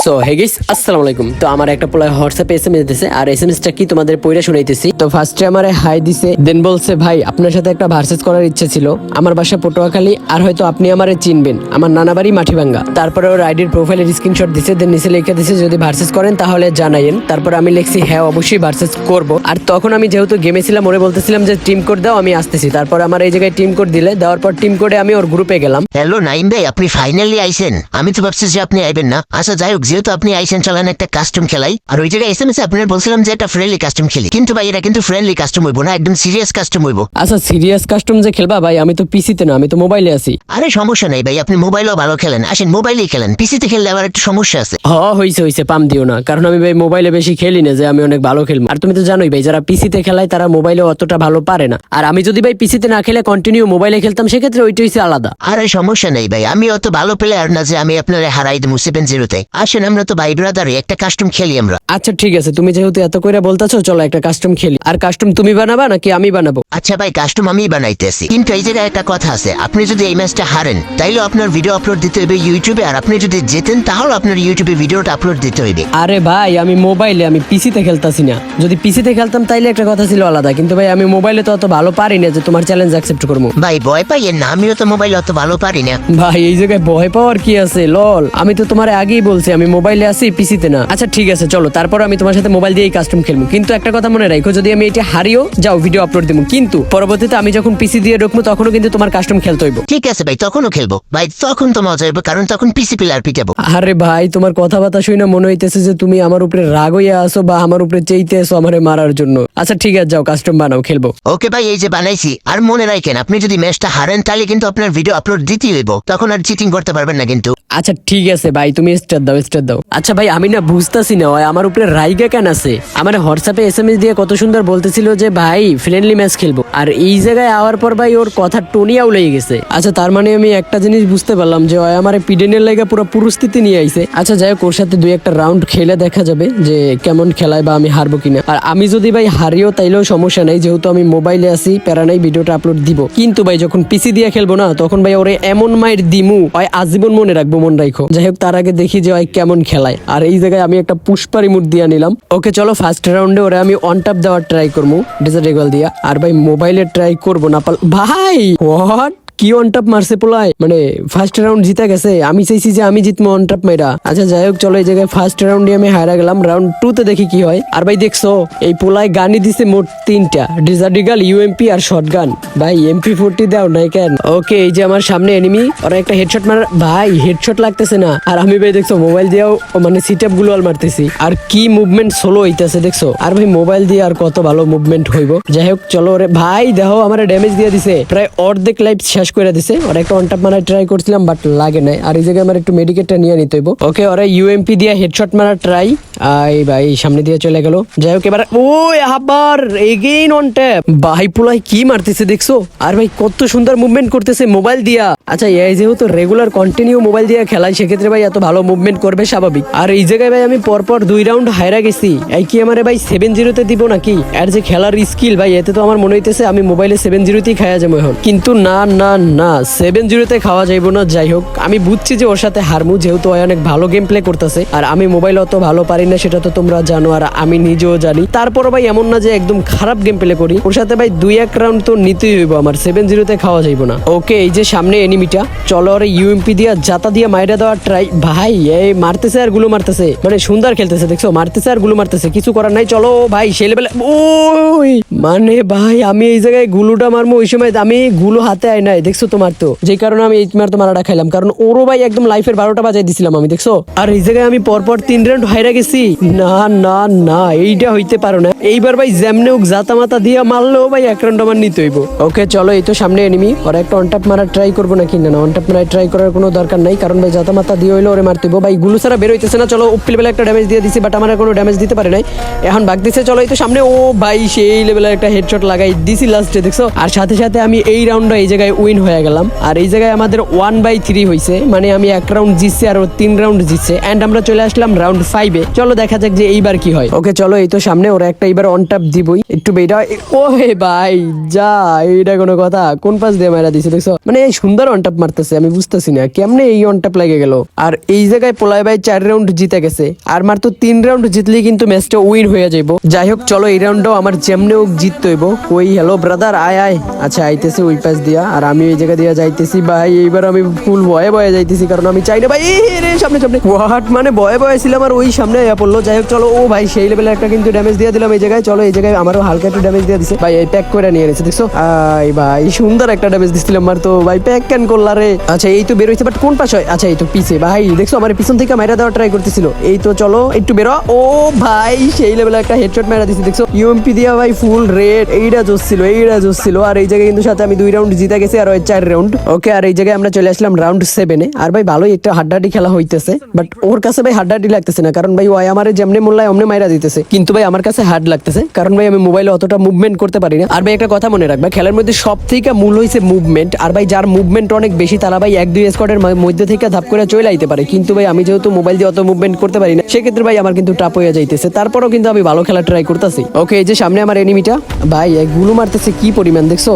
So hey guys আসসালামু আলাইকুম তো আমার একটা পোলা হোয়াটসঅ্যাপে এসএমএস দিছে, আর এসএমএসটা কি তোমাদের পড়ে শুনাইতেছি? তো ফার্স্টে আমারে হাই দিছে দেন বলছে, ভাই, আপনার সাথে একটা ভার্সেস করার ইচ্ছে ছিল। আমার বাসা পটুয়াখালী, আর হয়তো আপনি আমারে চিনবেন। আমার নানা বাড়ি মাটিভাঙ্গা। তারপরে ওর আইডির প্রোফাইলের স্ক্রিনশট দিছে দেন নিচে লিখে দিছে, যদি ভার্সেস করেন তাহলে জানাইন তারপর আমি লিখছি হ্যাঁ অবশ্যই ভার্সেস করব। আর তখন আমি যেহেতু গেমে ছিলাম, ওরে বলতেছিলাম যে টিম কোড দাও, আমি আসতেছি। তারপর আমার এই জায়গায় টিম কোড দিলে, দেওয়ার পর টিম কোডে আমি ওর গ্রুপে গেলাম। হ্যালো নাইম ভাই, আপনি ফাইনালি আইসেন আমি তো ভাবছি যে আপনি আইবেন না। আচ্ছা যাই হোক যেহেতু আপনি আইসেন চালান একটা কাস্টম খেলাই আর ওই জায়গায় এস এম এস আপনার বলছিলাম যে একটা ফ্রেন্ডলি কাস্টম খেলি। কিন্তু ভাই এটা কিন্তু ফ্রেন্ডলি কাস্টম হইব না একদম সিরিয়াস কাস্টম হইব। আচ্ছা সিরিয়াস কাস্টম যে খেলবা ভাই আমি তো পিসিতে না আমি তো মোবাইলে আছি। আরে সমস্যা নেই ভাই আপনি মোবাইলও ভালো খেলেন। আসেন মোবাইলেই খেলেন। পিসিতে খেললে আবার একটু সমস্যা আছে। হ হইছে হইছে পাম দিও না। কারণ আমি ভাই মোবাইলে বেশি খেলি না যে আমি অনেক ভালো খেলব। আর তুমি তো জানোই ভাই যারা পিসিতে খেলায় তারা মোবাইলে অতটা ভালো পারে না। আর আমি যদি ভাই পিসিতে না খেলে কন্টিনিউ মোবাইলে খেলতাম সেক্ষেত্রে ওইটা হইছে আলাদা। আরে সমস্যা নেই ভাই আমি অত ভালো প্লেয়ার না যে আমি আপনার হারাই দেবো সেভেন জিরোতে আসেন আমরা তো ভাই ব্রাদারে একটা কাস্টম খেলি আমরা। আচ্ছা ঠিক আছে তুমি যেহেতু এত করে বলতেছো চলো একটা কাস্টম খেলি। আর কাস্টম তুমি বানাবা নাকি আমি বানাবো? আচ্ছা ভাই কাস্টম আমি বানাইতেছি। কিন্তু এই জায়গায় একটা কথা আছে আপনি যদি এই ম্যাচটা হারেন তাইলে আপনার ভিডিও আপলোড দিতে হবে ইউটিউবে আর আপনি যদি জেতেন তাহলে আপনার ইউটিউবে ভিডিওটা আপলোড দিতে হইবে। আরে ভাই আমি মোবাইলে আমি পিসিতে খেলতাছি না। যদি পিসিতে খেলতাম তাইলে একটা কথা ছিল আলাদা। কিন্তু ভাই আমি মোবাইলে তো অত ভালো পারি না যে তোমার চ্যালেঞ্জ অ্যাকসেপ্ট করব। ভাই ভয় পাই না আমিও তো মোবাইল অত ভালো পারি না। ভাই এই জায়গায় ভয় পাওয়ার কি আছে? লল আমি তো তোমার আগেই বলছি আমি মোবাইলে আছি পিসিতে না। আচ্ছা ঠিক আছে চলো তারপর আমি তোমার সাথে মোবাইল দিয়ে কাস্টম খেলব। কিন্তু একটা কথা মনে রাখো যদি আমি এটা হারিও যাও ভিডিও আপলোড দেবো। কিন্তু পরবর্তীতে আমি যখন পিসি দিয়ে ঢুকবো তখনও কিন্তু তোমার কাস্টম খেলতে হইব। ঠিক আছে ভাই তখনও খেলব। ভাই তখন তো মজা হইব কারণ তখন পিসি প্লেয়ার পিটাবো। আরে ভাই তোমার কথাবার্তা শুনে মনে হইতেছে যে তুমি আমার উপরে রাগ হইয়া আসো বা আমার উপরে চেইতে আসো আমারে মারার জন্য। আচ্ছা ঠিক আছে যাও কাস্টম বানাও খেলব। ওকে ভাই এই যে বানাইছি আর মনে রাখেন আপনি যদি ম্যাচটা হারেন তাহলে কিন্তু আপনার ভিডিও আপলোড দিতেই হইব। তখন আর চিটিং করতে পারবেন না কিন্তু। আচ্ছা ঠিক আছে ভাই, তুমি স্টার দাও স্টার দাও। আচ্ছা ভাই, আমি না বুঝতেছি না, ওই আমার উপরে রাইগা কেন আছে? আমার হোয়াটসঅ্যাপে এস এম এস দিয়ে কত সুন্দর বলতেছিল যে, ভাই ফ্রেন্ডলি ম্যাচ খেলব। আর এই জায়গায় আওয়ার পর ভাই ওর কথা টনিয়াও লেগে গেছে। আচ্ছা তার মানে আমি একটা জিনিস বুঝতে পারলাম যে, ওই আমার পিডেনের লেগে পুরো পুরস্তিতি নিয়ে আইছে। আচ্ছা যাই হোক, ওর সাথে দুই একটা রাউন্ড খেলে দেখা যাবে যে, কেমন খেলায় বা আমি হারবো কিনা। আর আমি যদি ভাই হারিও, তাইলেও সমস্যা নাই, যেহেতু আমি মোবাইলে আছি, প্যারা নাই, ভিডিওটা আপলোড দিব। কিন্তু ভাই, যখন পিসি দিয়ে খেলব না, তখন ভাই ওরে এমন মায়ের দিমু, ওই আজীবন মনে রাখব মন রাখো যাই হোক তার আগে দেখি যে ওই কেমন খেলায়। আর এই জায়গায় আমি একটা পুষ্পারি মুড দিয়ে নিলাম। ওকে, চলো ফার্স্ট রাউন্ডে ওরে আমি অন টপ দেওয়ার ট্রাই করব ডিজার্ট রেগল দিয়া। আর ভাই মোবাইলে ট্রাই করব না, পাল ভাই হোয়াট কি অন টাপ মারছে পোলায়? মানে ফার্স্ট রাউন্ড জিতে গেছে। আমি চাইছি যে আমি জিতবো অন টাপ মেয়েরা। আচ্ছা যাই হোক, চলো এই জায়গায় ফার্স্ট রাউন্ডে আমি হারা গেলাম। রাউন্ড টু তে দেখি কি হয়। আর ভাই, দেখছ, এই পোলায় গানই দিছে মোট তিনটা। ডিজার্ডিগাল ইউএমপি আর শর্ট গান ভাই এমপি ফোরটি দাও নাই কেন? ওকে এই যে আমার সামনে এনিমি ওরা একটা হেডশট মার ভাই হেডশট লাগতেছে না। আর আমি ভাই, দেখছ মোবাইল দিয়েও মানে সিটআপগুলো আল মারতেছি। আর কি মুভমেন্ট স্লো হইতেছে, দেখছ? আর ভাই মোবাইল দিয়ে আর কত ভালো মুভমেন্ট হইব? যাই হোক, চলো ওরে ভাই, দেখো, আমার ড্যামেজ দিয়ে দিছে। প্রায় অর্ধেক লাইফ শেষ করে দিছে। ওরা একটা অন টাপ মারার ট্রাই করছিলাম বাট লাগে নাই। আর এই জায়গায় আমার একটু মেডিকেটটা নিয়ে নিতে হইব। ওকে, ওরা ইউএমপি দিয়ে হেডশট মারার ট্রাই আই ভাই, সামনে দিয়ে চলে গেল। যাই হোক, এবার ওই আবার এগেইন অন ট্যাপ ভাই পুলাই কি মারতেছে দেখছ? আর ভাই, কত সুন্দর মুভমেন্ট করতেছে মোবাইল দিয়া। আচ্ছা এই যেহেতু রেগুলার কন্টিনিউ মোবাইল দিয়ে খেলাই, সেক্ষেত্রে ভাই এত ভালো মুভমেন্ট করবে স্বাভাবিক। আর এই জায়গায় ভাই, আমি পরপর দুই রাউন্ড হায়রা গেছি। এই কি আমারে ভাই সেভেন জিরোতে দিব নাকি? আর যে খেলার স্কিল ভাই, এতে তো আমার মনে হইতেছে আমি মোবাইলে সেভেন জিরোতেই খাওয়া যাব এখন। কিন্তু না না না সেভেন জিরোতে খাওয়া যাইবো না, যাই হোক। আমি বুঝছি যে ওর সাথে হারমু, যেহেতু অনেক ভালো গেম প্লে করতেছে। আর আমি মোবাইল অত ভালো পারি না সেটা তো তোমরা জানো আর আমি নিজেও জানি। তারপরও ভাই এমন না যে একদম খারাপ গেম প্লে করি। ওর সাথে ভাই দুই এক রাউন্ড তো নিতেই হইব আমার। সেভেন জিরোতে খাওয়া যাইবো না। ওকে, এই যে সামনে এনিমিটা চলো ওরে ইউএমপি দিয়া জাতা দিয়া মাইরা দেওয়ার ট্রাই ভাই, এই মারতেছে আরগুলো মারতেছে। মানে সুন্দর খেলতেছে, দেখছ? মারতেছে আরগুলো মারতেছে। কিছু করার নাই। চলো ভাই, সে লেভেলে ওই! মানে ভাই, আমি এই জায়গায় গুলুটা মারবো, ওই সময় আমি গুলো হাতে আয় নাই। দেখছ তোমার তো? যে কারণে আমি এই মার তো মারাটা খাইলাম। কারণ ওরও ভাই একদম লাইফের বারোটা বাজাই দিছিলাম আমি, দেখছ? আর এই জায়গায় আমি পরপর তিন রাউন্ড হাইরা গেছি। না না না এইটা হইতে পারো না। এইবার ভাই যেমনে হোক জাতা মাতা দিয়ে মারলেও ভাই এক রাউন্ড আমার নিতে হইব। ওকে, চলো, এই তো সামনে এনিমি ওরা একটা অনটাপ মারার ট্রাই করব নাকি? না অনটাপ মারার ট্রাই করার কোনো দরকার নাই, কারণ ভাই জাতা মাতা দিয়ে হইল ওরে মারতে হইব। ভাই, গুলো সারা বের হইতেছে না, চলো উপিল বেলা একটা ড্যামেজ দিয়ে দিছি বাট আমার কোনো ড্যামেজ দিতে পারে নাই। এখন বাগ দিছে, চলো, এই তো সামনে। ও ভাই, সেই লেভেলের একটা হেডশট লাগাই দিছি লাস্টে দেখছ? আর সাথে সাথে আমি এই রাউন্ডটা এই জায়গায় উইন হয়ে গেলাম। আর এই জায়গায় আমাদের ওয়ান বাই থ্রি হয়েছে মানে আমি এক রাউন্ড জিতছি, আর ও তিন রাউন্ড জিতছে। অ্যান্ড আমরা চলে আসলাম রাউন্ড ফাইভে চলো দেখা যাক যে এইবার কি হয়। ওকে চলো এই তো সামনে ওরা একটা এইবার অন টাপ দিবই। একটু বেটা ও হে ভাই যা এইটা কোনো কথা। কোন পাশ দিয়ে মারা দিছে দেখছ? মানে এই সুন্দর অন টাপ মারতেছে আমি বুঝতেছি না কেমনে এই অন টাপ লেগে গেল? আর এই জায়গায় পোলায় ভাই চার রাউন্ড জিতে গেছে। আর মাত্র তিন রাউন্ড জিতলেই কিন্তু ম্যাচটা উইন হয়ে যাইব। যাই হোক চলো এই রাউন্ডটাও আমার যেমনে হোক জিততে হইব। ওই হ্যালো ব্রাদার আয় আয়। আচ্ছা আইতেছে ওই পাশ দিয়া আর আমি এই জায়গা দিয়া যাইতেছি ভাই এইবার আমি ফুল ভয়ে ভয়ে যাইতেছি কারণ আমি চাই না ভাই রে সামনে সামনে। ওয়াট মানে ভয়ে ভয়ে ছিলাম আর ওই সামনে আয়া পড়ল। যাই হোক, চলো, ও ভাই সেই লেভেলে একটা কিন্তু ড্যামেজ দিয়ে দিলাম এই জায়গায়, চলো, এই জায়গায় আমারও হালকা একটু ড্যামেজ দিয়ে দিছে। ভাই, এই প্যাক করে নিয়ে নিয়েছে দেখছ? আই ভাই, সুন্দর একটা ড্যামেজ দিছিলাম, মার তো। ভাই প্যাক ক্যান করলা রে? আচ্ছা এই তো বের হইছে বাট কোন পাশে? আচ্ছা এই তো পিছে। ভাই, দেখছ, আমার পিছন থেকে মাইরা দেওয়ার ট্রাই করতেছিল। এই তো চলো, একটু বেরো। ও ভাই, সেই লেভেলে একটা হেডশট মারা দিছি, দেখছ? ইউএমপি দিয়া ভাই ফুল রেড এইটা জোস ছিল এইটা জোস ছিল আর এই জায়গায় কিন্তু সাথে আমি দুই রাউন্ড জিতে গেছি, আর ওই চার রাউন্ড ওকে, আর এই জায়গায় আমরা চলে আসলাম রাউন্ড সেভেনে আর ভাই, ভালোই একটা হাড্ডাহাড্ডি খেলা হইতেছে বাট ওর কাছে ভাই হাড্ডাহাড্ডি লাগতেছে না, কারণ ভাই ওই আমার যেমনি মোল্লায় অমনি মাইরা দিতেছে। কিন্তু ভাই আমার কাছে হার্ড লাগতেছে, কারণ ভাই আমি মোবাইলে অতটা মুভমেন্ট করতে পারি না। আর ভাই একটা কথা মনে রাখবে খেলার মধ্যে সব থেকে মূল হয়েছে মুভমেন্ট আর ভাই যার মুভমেন্ট অনেক বেশি তারা ভাই এক দুই স্কোয়াডের মধ্যে থেকে ধাপ করে চলে আইতে পারে। কিন্তু ভাই আমি যেহেতু মোবাইল দিয়ে অত মুভমেন্ট করতে পারি না, সেক্ষেত্রে ভাই আমার কিন্তু টাপ হয়ে যাইতেছে। তারপরও কিন্তু আমি ভালো খেলা ট্রাই করতেছি। ওকে এই যে সামনে আমার এনিমিটা ভাই গুলো মারতেছে কি পরিমাণ, দেখছ?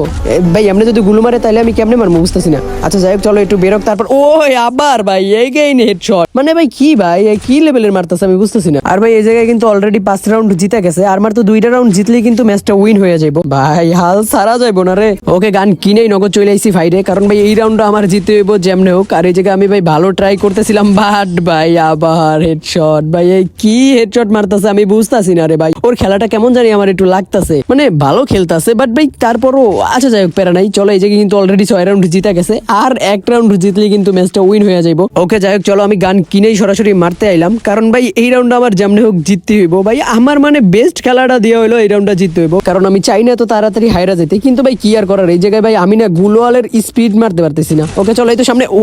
ভাই, এমনি যদি গুলো মারে, তাহলে আমি কেমনে মারবো বুঝতেছি না। আচ্ছা যাই হোক, চলো একটু বেরোক, তারপর ও আবার, ভাই, এই গেইন হেডশট মানে ভাই, কি ভাই কি লেভেলের মারতেছে আমি বুঝতেছি না। আর ভাই, এই জায়গায় কিন্তু অলরেডি পাঁচ রাউন্ড জিতে গেছে। আর মার তো দুইটা রাউন্ড জিতলেই কিন্তু ম্যাচটা উইন হয়ে যাইবো। ভাই, হাল সারা যাইবো না রে। ওকে, গান কিনেই নগদ চলে আইসি ফাইরে কারণ ভাই, এই রাউন্ডটা আমার জিতে হইব যেমনে হোক। আর এই জায়গায় আমি ভাই ভালো ট্রাই করতেছিলাম বাট ভাই, আবার হেডশট ভাই, এই কি হেডশট মারতেছে আমি বুঝতাছি না রে ভাই। ওর খেলাটা কেমন জানি আমার একটু লাগতাছে। মানে ভালো খেলতাছে বাট ভাই, তারপরও আচ্ছা যাই হোক, প্যারা নাই। চলো, এই জায়গায় কিন্তু অলরেডি ছয় রাউন্ড জিতে গেছে। আর এক রাউন্ড জিতলে কিন্তু ম্যাচটা উইন হয়ে যাইবো। ওকে, যাই হোক, চলো, আমি গান কিনেই সরাসরি মারতে আইলাম। কারণ ভাই, এই রাউন্ড আমার যেমনি হোক জিততে হইব ভাই, আমার মানে বেস্ট খেলাটা দিয়ে হইল এই রাউন্ডটা জিততে হইব কারণ আমি চাই না তো তাড়াতাড়ি হাইরা যেতে কিন্তু ভাই কি আর করার? এই জায়গায় ভাই আমি না গুলোয়ালের স্পিড মারতে পারতেছি না। ওকে, চলো এই তো সামনে, ও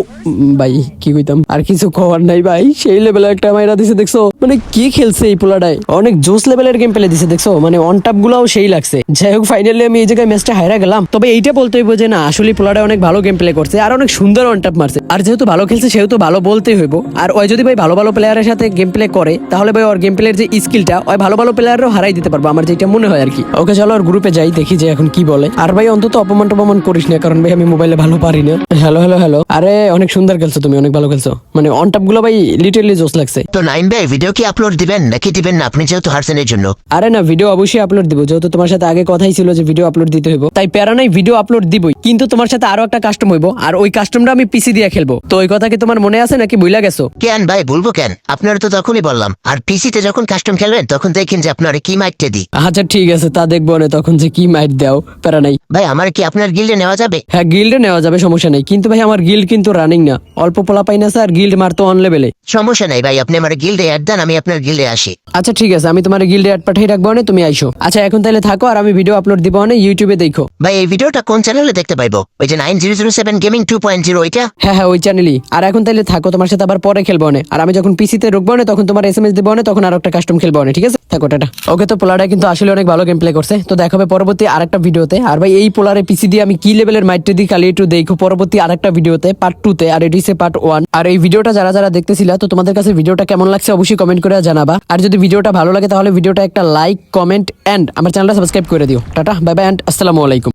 ভাই, কি কইতাম? আর কিছু খবর নাই ভাই। সেই লেভেলে একটা মাইরা দিছে, দেখছ? মানে কি খেলছে এই পোলাটায়? অনেক জোস লেভেলের গেম পেলে দিছে, দেখছ? মানে অন টাপ গুলাও সেই লাগছে। যাই হোক ফাইনালি আমি এই জায়গায় ম্যাচটা হাইরা গেলাম। তবে এইটা বলতে হইব যে না, আসলে পোলাটা অনেক ভালো গেম প্লে করছে, আর অনেক সুন্দর অন টাপ মারছে। আর যেহেতু ভালো খেলছে, সেহেতু ভালো বলতেই হইব। আর ওই যদি ভাই ভালো ভালো প্লেয়ারের সাথে গেম প্লে করে তাহলে ভাই ওর গেম প্লের যে স্কিলটা ওই ভালো ভালো প্লেয়ারও হারাই দিতে পারব আমার যেটা মনে হয় আর কি। ওকে চলো ওর গ্রুপে যাই দেখি যে এখন কি বলে। আর ভাই অন্তত অপমান টপমান করিস না কারণ ভাই আমি মোবাইলে ভালো পারি না। হ্যালো হ্যালো হ্যালো আরে অনেক সুন্দর খেলছো তুমি অনেক ভালো খেলছো। মানে অন টাপগুলো ভাই লিটারলি জোস লাগছে। তো নাইন ভাই ভিডিও কি আপলোড দিবেন? নাকি দিবেন না? আপনি যেহেতু হারছেন এর জন্য। আরে না ভিডিও অবশ্যই আপলোড দিব। যেহেতু তোমার সাথে আগে কথাই ছিল যে ভিডিও আপলোড দিতে হইব। তাই প্যারা নাই ভিডিও আপলোড দিবই। কিন্তু তোমার সাথে আরও একটা কাস্টম হইব আর ওই কাস্টমটা আমি পিসি দিয়ে খেলব। তো ওই কথা কি তোমার মনে আছে নাকি? বুইলা গেছো? কেন ভাই বলব কেন? আপনার তো তখনই বললাম। আর পিসিতে যখন কাস্টম খেলবেন তখন দেখেন যে আপনার কি মাইটতে দিই। আচ্ছা ঠিক আছে তা দেখব না তখন যে কি মাইট দাও প্যারা নাই। ভাই আমার কি আপনার গিল্ডে নেওয়া যাবে? হ্যাঁ গিল্ডে নেওয়া যাবে সমস্যা নেই। কিন্তু ভাই আমার গিল্ড কিন্তু রানিং না। অল্প পোলা পাই না স্যার গিল্ড মারতো অন লেভেলে সমস্যা নাই ভাই আপনি আমার গিল্ডে অ্যাড দেন আমি আপনার গিল্ডে আসি। আচ্ছা ঠিক আছে আমি তোমার গিল্ডে অ্যাড পাঠিয়ে রাখব না তুমি আইসো। আচ্ছা এখন তাহলে থাকো আর আমি ভিডিও আপলোড দিব না ইউটিউবে দেখো। ভাই এই ভিডিওটা কোন চ্যানেলে দেখতে পাইবো? ওই যে nine zero zero seven gaming two point zero ওইটা? হ্যাঁ হ্যাঁ ওই চ্যানেলই আর এখন তাহলে থাকো তোমার সাথে আবার পরে খেলব না আর আমি যখন পিসিতে রুকবো না তখন তোমার এস এম এস দেবো না তখন আর একটা কাস্টম খেলব না ঠিক আছে? থাকো, টাটা। ওকে, তো পোলারটা কিন্তু আসলে অনেক ভালো গেম প্লে করছে। তো দেখাবে পরবর্তী আরেকটা ভিডিওতে আর ভাই, এই পোলারে পিসি দিয়ে আমি কি লেভেলের মাইটটা দিই খালি একটু দেখো পরবর্তী আরেকটা ভিডিওতে পার্ট টু তে, আর এটি সে পার্ট ওয়ান আর এই ভিডিওটা যারা যারা দেখতেছিলা, তো তোমাদের কাছে ভিডিওটা কেমন লাগছে অবশ্যই কমেন্ট করে জানাবা। আর যদি ভিডিওটা ভালো লাগে, তাহলে ভিডিওটা একটা লাইক কমেন্ট এন্ড আমার চ্যানেলটা সাবস্ক্রাইব করে দিও। টাটা বাই বাই এন্ড আসসালামু আলাইকুম।